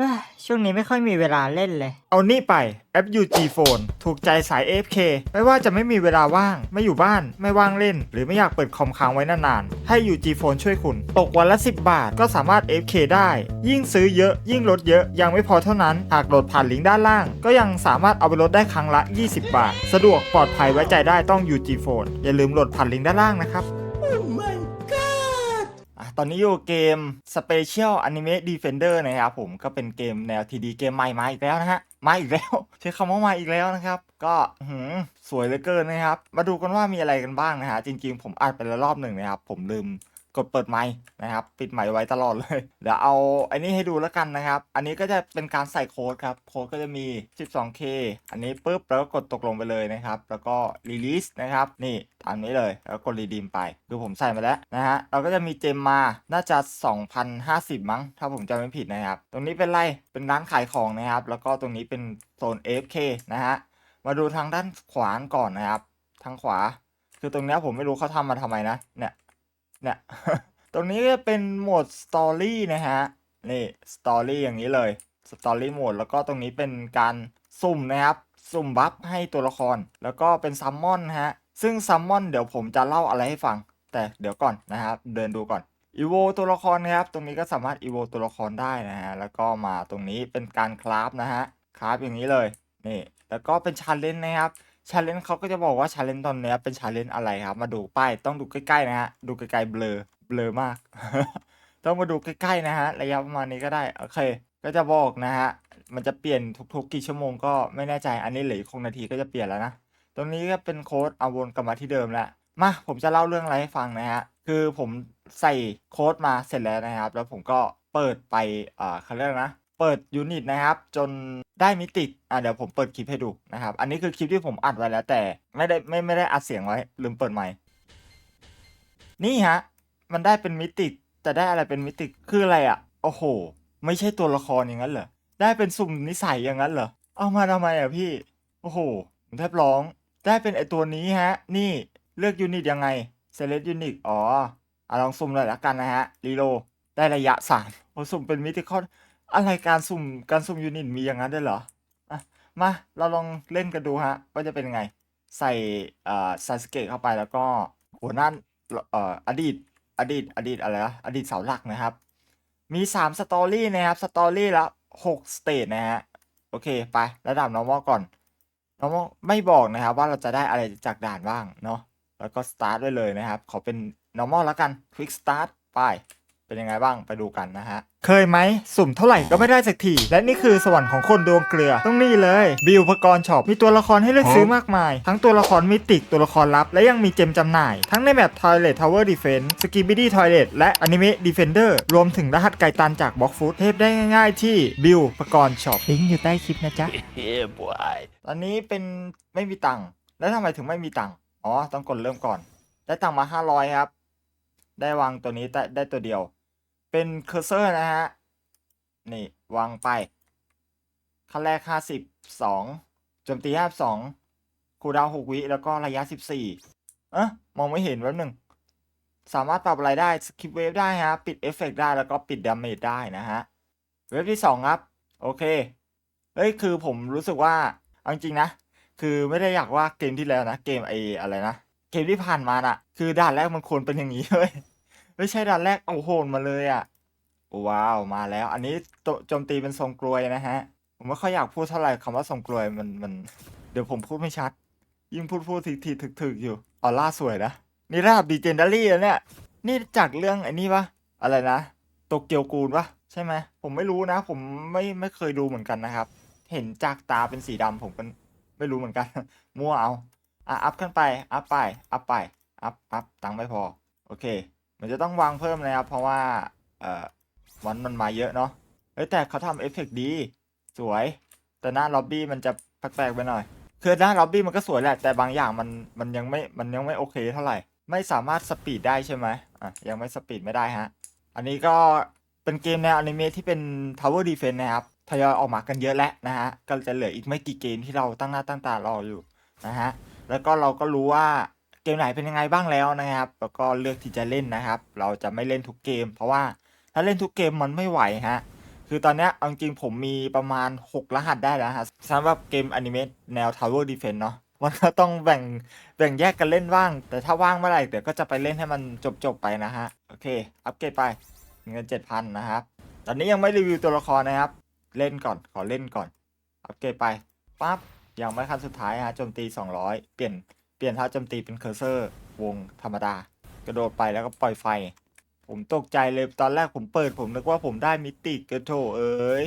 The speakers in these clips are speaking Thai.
เอ้ยช่วงนี้ไม่ค่อยมีเวลาเล่นเลย เอานี่ไปแอป UG Phone ถูกใจสาย AFK ไม่ว่าจะไม่มีเวลาว่าง ไม่อยู่บ้าน ไม่ว่างเล่น หรือไม่อยากเปิดคอมค้างไว้นานๆ ให้ UG Phone ช่วยคุณ ตกวันละ 10 บาทก็สามารถ AFK ได้ ยิ่งซื้อเยอะ ยิ่งลดเยอะ ยังไม่พอเท่านั้น หากโหลดผ่านลิงก์ด้านล่าง ก็ยังสามารถเอาไปลดได้ครั้งละ 20 บาท สะดวกปลอดภัยไว้ใจได้ต้อง UG Phone อย่าลืมโหลดผ่านลิงก์ด้านล่างนะครับ อะตอนนี้อยู่เกม Special Anime Defender นะครับผมก็เป็นเกมแนวทีดีเกมใหม่มาอีกแล้วนะฮะ มาอีกแล้ว ใช้คำว่ามาอีกแล้วนะครับ ก็หืมสวยเหลือเกินนะครับ มาดูกันว่ามีอะไรกันบ้างนะฮะ จริงๆ ผมอัดไปแล้วรอบหนึ่งนะครับ ผมลืม กดเปิดไมค์นะครับ ปิดไมค์ไว้ตลอดเลย เดี๋ยวเอาไอ้นี่ให้ดูแล้วกันนะครับ อันนี้ก็จะเป็นการใส่โค้ดครับ โค้ดก็จะมี 12k อันนี้ปุ๊บแล้วก็กดตกลงไปเลยนะครับ แล้วก็ release นะครับ นี่ตามนี้เลย แล้วกด redeem ไป คือผมใส่มาแล้วนะฮะ เราก็จะมีเจมมา น่าจะ 2,050 มั้ง ถ้าผมจำไม่ผิดนะครับ ตรงนี้เป็นไร เป็นร้านขายของนะครับ แล้วก็ตรงนี้เป็นโซน AFK นะฮะ มาดูทางด้านขวาก่อนนะครับ ทางขวา คือตรงเนี้ยผมไม่รู้เขาทำมาทำไมนะ เนี่ย เนี่ย ตรงนี้เป็นโหมดสตอรี่นะฮะ นี่สตอรี่อย่างนี้เลยสตอรี่โหมดแล้วก็ตรงนี้เป็นการสุ่มนะครับ สุ่มบัฟให้ตัวละคร แล้วก็เป็นซัมมอนนะฮะ ซึ่งซัมมอนเดี๋ยวผมจะเล่าอะไรให้ฟัง แต่เดี๋ยวก่อนนะครับ เดินดูก่อนอีโวตัวละครนะครับ ตรงนี้ก็สามารถอีโวตัวละครได้นะฮะ แล้วก็มาตรงนี้เป็นการคราฟนะฮะ คราฟอย่างนี้เลย นี่ แล้วก็เป็นชาเลนจ์นะครับ ชาเลนจ์เขาก็จะบอกว่าชาเลนจ์ตอนเนี้ยเป็นชาเลนจ์อะไรครับ มาดูป้ายต้องดูใกล้ๆนะฮะ ดูไกลๆเบลอเบลอมาก ต้องมาดูใกล้ๆนะฮะ ระยะประมาณนี้ก็ได้ โอเค ก็จะบอกนะฮะ มันจะเปลี่ยนทุกๆกี่ชั่วโมงก็ไม่แน่ใจ อันนี้เหลือคงนาทีก็จะเปลี่ยนแล้วนะ ตรงนี้ก็เป็นโค้ดเอาวนกลับมาที่เดิมแล้วมา ผมจะเล่าเรื่องอะไรให้ฟังนะฮะ คือผมใส่โค้ดมาเสร็จแล้วนะครับ แล้วผมก็เปิดไปอ่าเขาเรียกนะ เปิดยูนิตนะครับ จนได้มิติอะเดี๋ยวผมเปิดคลิปให้ดูนะครับ อันนี้คือคลิปที่ผมอัดไว้แล้ว แต่ไม่ได้ไม่ไม่ได้อัดเสียงไว้ ลืมเปิดไมค์นี่ฮะ มันได้เป็นมิติแต่ได้อะไรเป็นมิติคืออะไรอะ โอ้โห ไม่ใช่ตัวละครอย่างนั้นเหรอได้เป็นสุ่มนิสัยอย่างนั้นเหรอเอามาทำไมอะพี่ โอ้โหผมแทบร้อง ได้เป็นไอตัวนี้ฮะ นี่เลือกยูนิตยังไง select unit อ๋ออะลองสุ่มเลยละกันนะฮะรีโลได้ระยะสามโอ้สุ่มเป็นมิติคอน อะไรการสุ่มการสุ่มยูนิตมีอย่างนั้นด้วยเหรออะมาเราลองเล่นกันดูฮะว่าจะเป็นยังไง ใส่เอ่อซาสเกะเข้าไปแล้วก็หัวหน้าเอ่ออดีตอดีตอดีตอะไรนะอดีตเสาหลักนะครับ มีสามสตอรี่นะครับสตอรี่ละหกสเตจนะฮะโอเคไประดับ normal ก่อน normal ไม่บอกนะครับว่าเราจะได้อะไรจากด่านบ้างเนาะแล้วก็ start ไว้เลยนะครับ ขอเป็น normal แล้วกัน quick start ไป เป็นยังไงบ้างไปดูกันนะฮะ เคยไหม สุ่มเท่าไหร่ก็ไม่ได้สักที และนี่คือสวรรค์ของคนดวงเกลือต้องนี่เลย บิวอุปกรณ์ช็อปมีตัวละครให้เลือกซื้อมากมาย ทั้งตัวละครมิติกตัวละครลับ และยังมีเจมจำหน่าย ทั้งในแบบ Toilet Tower Defense Skibidi Toilet และ Anime Defender รวมถึงรหัสไก่ตันจาก Box Food เทพได้ง่ายๆ ที่บิวอุปกรณ์ช็อปลิงก์อยู่ใต้คลิปนะจ๊ะ yeah, boy. ตอนนี้เป็นไม่มีตังค์แล้วทำไมถึงไม่มีตังค์อ๋อต้องกดเริ่มก่อน ได้ตังค์มาห้าร้อยครับได้วางตัวนี้ได้ได้ตัวเดียว เป็นเคอร์เซอร์นะฮะ นี่ วางไป ขั้นแรกห้าสิบสองโจมตีห้าสองคูดาวน์หกวิ แล้วก็ระยะสิบสี่เอ๊ะ มองไม่เห็นแป๊บหนึ่ง สามารถปรับอะไรได้สคิปเวฟได้ฮะ ปิดเอฟเฟกได้ แล้วก็ปิดดาเมจได้นะฮะ เวฟที่สองครับ โอเค เฮ้ย คือผมรู้สึกว่าเอาจริงนะ คือไม่ได้อยากว่าเกมที่แล้วนะ เกมไออะไรนะ เกมที่ผ่านมาน่ะ คือด่านแรกมันควรเป็นอย่างนี้เลย ไม่ใช่ด่านแรกเอาโหนมาเลยอะ่ะว้าวมาแล้ว อันนี้โจมตีเป็นทรงกลวยนะฮะ ผมไม่ค่อยอยากพูดเท่าไหร่คำว่าทรงกลวยมันมัน เดี๋ยวผมพูดไม่ชัด ยิ่งพูดพูดทีทีถึกถึกอยู่ออร่าสวยนะนี่ระดับดีเจนดารี่เนี่ยนี่จากเรื่องไอ้นี่ปะอะไรนะโตเกียวกูลปะใช่ไหมผมไม่รู้นะ ผมไม่ไม่เคยดูเหมือนกันนะครับ เห็นจากตาเป็นสีดำผมก็ไม่รู้เหมือนกัน มั่วเอาอะอัพขึ้นไปอัพไปอัพไปอัพอัพตังค์ไม่พอ โอเค มันจะต้องวางเพิ่มนะครับเพราะว่าเอ่อวันมันมาเยอะเนาะเฮ้ยแต่เขาทำเอฟเฟกต์ดี สวย แต่หน้าล็อบบี้มันจะแปลกๆไปหน่อย คือหน้าล็อบบี้มันก็สวยแหละ แต่บางอย่างมันมันยังไม่มันยังไม่โอเคเท่าไหร่ ไม่สามารถสปีดได้ใช่ไหมอะยังไม่สปีดไม่ได้ฮะ อันนี้ก็เป็นเกมแนวอนิเมะที่เป็น Tower Defense นะครับทยอยออกมากันเยอะแล้วนะฮะ ก็จะเหลืออีกไม่กี่เกมที่เราตั้งหน้าตั้งตารออยู่นะฮะ แล้วก็เราก็รู้ว่า เกมไหนเป็นยังไงบ้างแล้วนะครับ แล้วก็เลือกที่จะเล่นนะครับ เราจะไม่เล่นทุกเกม เพราะว่าถ้าเล่นทุกเกมมันไม่ไหวฮะคือตอนนี้เอาจริงผมมีประมาณ 6 รหัสได้แล้วฮะสำหรับเกมอนิเมะแนว Tower Defense เนาะมันก็ต้องแบ่งแบ่งแยกกันเล่นบ้าง แต่ถ้าว่างเมื่อไหร่เดี๋ยวก็จะไปเล่นให้มันจบๆไปนะฮะ โอเค อัปเกรดไปเงิน7,000นะครับ ตอนนี้ยังไม่รีวิวตัวละครนะครับ เล่นก่อนขอเล่นก่อน อัปเกรดไปปั๊บยังไม่ขั้นสุดท้ายฮะโจมตี 200 เปลี่ยน เปลี่ยนท่าโจมตีเป็นเคอร์เซอร์ วงธรรมดา กระโดดไปแล้วก็ปล่อยไฟ ผมตกใจเลยตอนแรกผมเปิดผมนึกว่าผมได้มิติกกระโถเอ้ย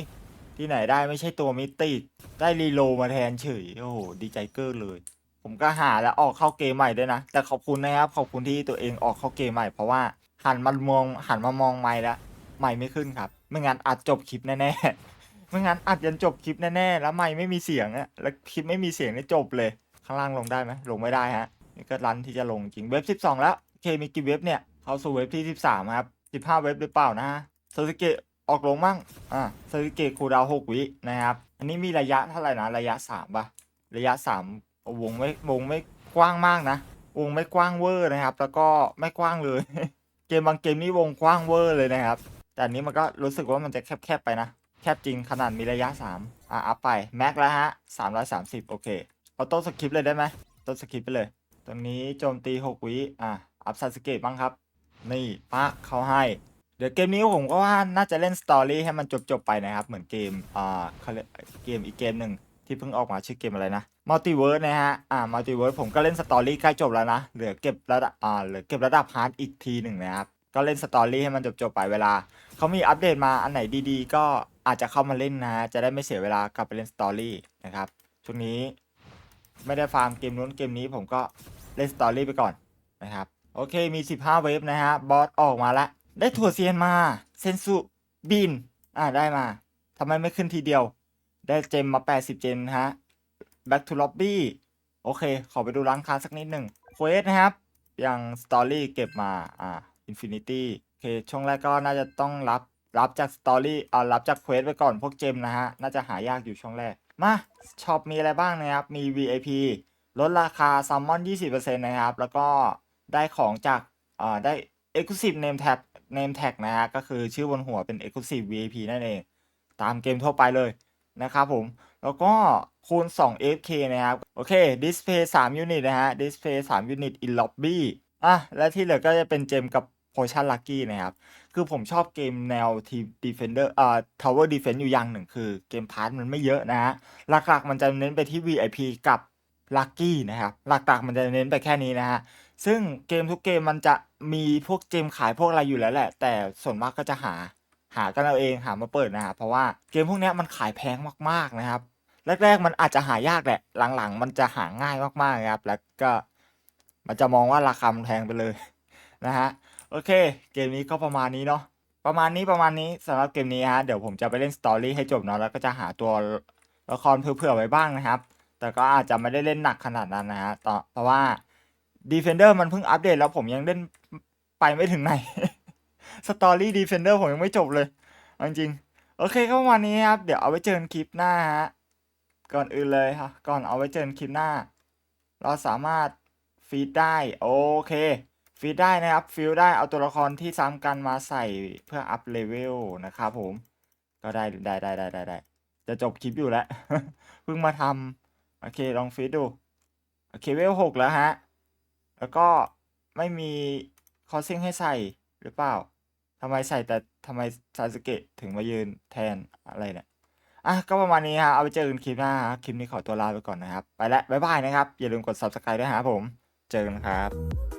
ที่ไหนได้ไม่ใช่ตัวมิติได้รีโลมาแทนเฉยโอ้โหดีใจเกอร์เลย ผมก็หาแล้วออกเข้าเกมใหม่ด้วยนะ แต่ขอบคุณนะครับ ขอบคุณที่ตัวเองออกเข้าเกมใหม่เพราะว่าหันมามองหันมามองไม่แล้วไม่ไม่ขึ้นครับ ไม่งั้นอัดจบคลิปแน่ๆไม่งั้นอัดยันจบคลิปแน่ๆแล้วไม่ไม่มีเสียงอะแล้วคลิปไม่มีเสียงนี่จบเลย ข้างล่างลงได้ไหมลงไม่ได้ฮะนี่ก็รันที่จะลงจริงเว็บ 12 แล้วโอเคมีกี่เว็บเนี่ยเข้าสู่เว็บที่ 13 ครับ 15 เว็บหรือเปล่านะซาสึเกะออกลงมั่งอ่าซาสึเกะคูดาวน์6วินะครับ อันนี้มีระยะเท่าไหร่นะระยะ3ป่ะระยะ 3 วงไม่วงไม่กว้างมากนะ วงไม่กว้างเวอร์นะครับ แล้วก็ไม่กว้างเลย เกมบางเกมนี่วงกว้างเวอร์เลยนะครับ แต่อันนี้มันก็รู้สึกว่ามันจะแคบๆไปนะ แคบจริงขนาดมีระยะ 3 อะอัพไปแม็กแล้วฮะ330 โอเค เอาต้นสคริปต์เลยได้ไหมต้นสคริปต์ไปเลย ตรงนี้โจมตี6วิอะอัพซาสเกตบ้างครับ นี่ปะเขาให้ เดี๋ยวเกมนี้ผมก็ว่าน่าจะเล่นสตอรี่ให้มันจบๆไปนะครับ เหมือนเกมอ่าเขาเรียกเกมอีกเกมหนึ่งที่เพิ่งออกมาชื่อเกมอะไรนะมัลติเวิร์สนะฮะ อ่ามัลติเวิร์สผมก็เล่นสตอรี่ใกล้จบแล้วนะ เหลือเก็บระดับ อ่า เหลือเก็บระดับฮาร์ดอีกทีหนึ่งนะครับ ก็เล่นสตอรี่ให้มันจบๆไปเวลา เขามีอัปเดตมาอันไหนดีๆ ก็อาจจะเข้ามาเล่นนะ จะได้ไม่เสียเวลากลับไปเล่นสตอรี่นะครับ ช่วงนี้ ไม่ได้ฟาร์มเกมนู้นเกมนี้ผมก็เล่นสตอรี่ไปก่อนนะครับโอเคมี 15 เวฟนะฮะบอสออกมาแล้วได้ถั่วเซียนมาเซนสุบินอ่าได้มาทำไมไม่ขึ้นทีเดียว ได้เจมมา 80 เจมฮะ Back to Lobby โอเค ขอไปดูร้านค้าสักนิดหนึ่งเควสนะครับ อย่างสตอรี่เก็บมา อ่า Infinity โอเค ช่วงแรกก็น่าจะต้องรับ รับจากสตอรี่อ่ารับจากเควสไปก่อนพวกเจมนะฮะ น่าจะหายากอยู่ช่วงแรก มาช็อปมีอะไรบ้างนะครับ มี VIP ลดราคาซัมมอน 20%นะครับ แล้วก็ได้ของจากอ่าได้ Exclusive Name Tag Name Tag นะฮะก็คือชื่อบนหัวเป็น Exclusive VIP นั่นเอง ตามเกมทั่วไปเลยนะครับผม แล้วก็คูณ 2 FK นะครับ โอเค Display 3 Unit นะฮะ Display 3 Unit in Lobby อะ และที่เหลือก็จะเป็นเจมกับ Potion Lucky นะครับ คือผมชอบเกมแนวทีม Defender อ่า Tower Defense อยู่อย่างหนึ่งคือเกมพาร์ทมันไม่เยอะนะฮะหลักๆมันจะเน้นไปที่ VIP กับ Lucky นะครับ หลักๆมันจะเน้นไปแค่นี้นะฮะ ซึ่งเกมทุกเกมมันจะมีพวกเจมขายพวกอะไรอยู่แล้วแหละ แต่ส่วนมากก็จะหาหากันเอาเองหามาเปิดนะครับเพราะว่าเกมพวกนี้มันขายแพงมากๆนะครับ แรก ๆ มันอาจจะหายากแหละ หลังๆ มันจะหาง่ายมากๆนะครับ แล้วก็มันจะมองว่าราคามันแพงไปเลยนะฮะ โอเค เกมนี้ก็ประมาณนี้เนาะประมาณนี้ประมาณนี้สำหรับเกมนี้ฮะเดี๋ยวผมจะไปเล่นสตอรี่ให้จบเนาะแล้วก็จะหาตัวละครเผื่อๆไว้บ้างนะครับ แต่ก็อาจจะไม่ได้เล่นหนักขนาดนั้นนะฮะเพราะว่า Defender มันเพิ่งอัปเดตแล้วผมยังเล่นไปไม่ถึงไหนสตอรี่ Defender ผมยังไม่จบเลยจริงๆโอเคก็ประมาณนี้ครับ เดี๋ยวเอาไว้เจอกันคลิปหน้าฮะก่อนอื่นเลยค่ะก่อนเอาไว้เจอกันคลิปหน้า เราสามารถฟีดได้ โอเค ฟีดได้นะครับฟีลได้เอาตัวละครที่ซ้ำกันมาใส่เพื่ออัพเลเวลนะครับผม ก็ได้ได้ได้ได้ได้ได้จะจบคลิปอยู่แล้วเพิ่งมาทำโอเคลองฟีดดูโอเคเวลหกแล้วฮะ แล้วก็ไม่มีคอสซิ่งให้ใส่หรือเปล่าทำไมใส่แต่ทำไมซาสึเกะถึงมายืนแทนอะไรเนี่ยอะก็ประมาณนี้ฮะเอาไปเจอกันคลิปหน้าคลิปนี้ขอตัวลาไปก่อนนะครับ ไปแล้วบ๊ายบายนะครับ อย่าลืมกด subscribe ด้วยฮะผม เจอกันครับ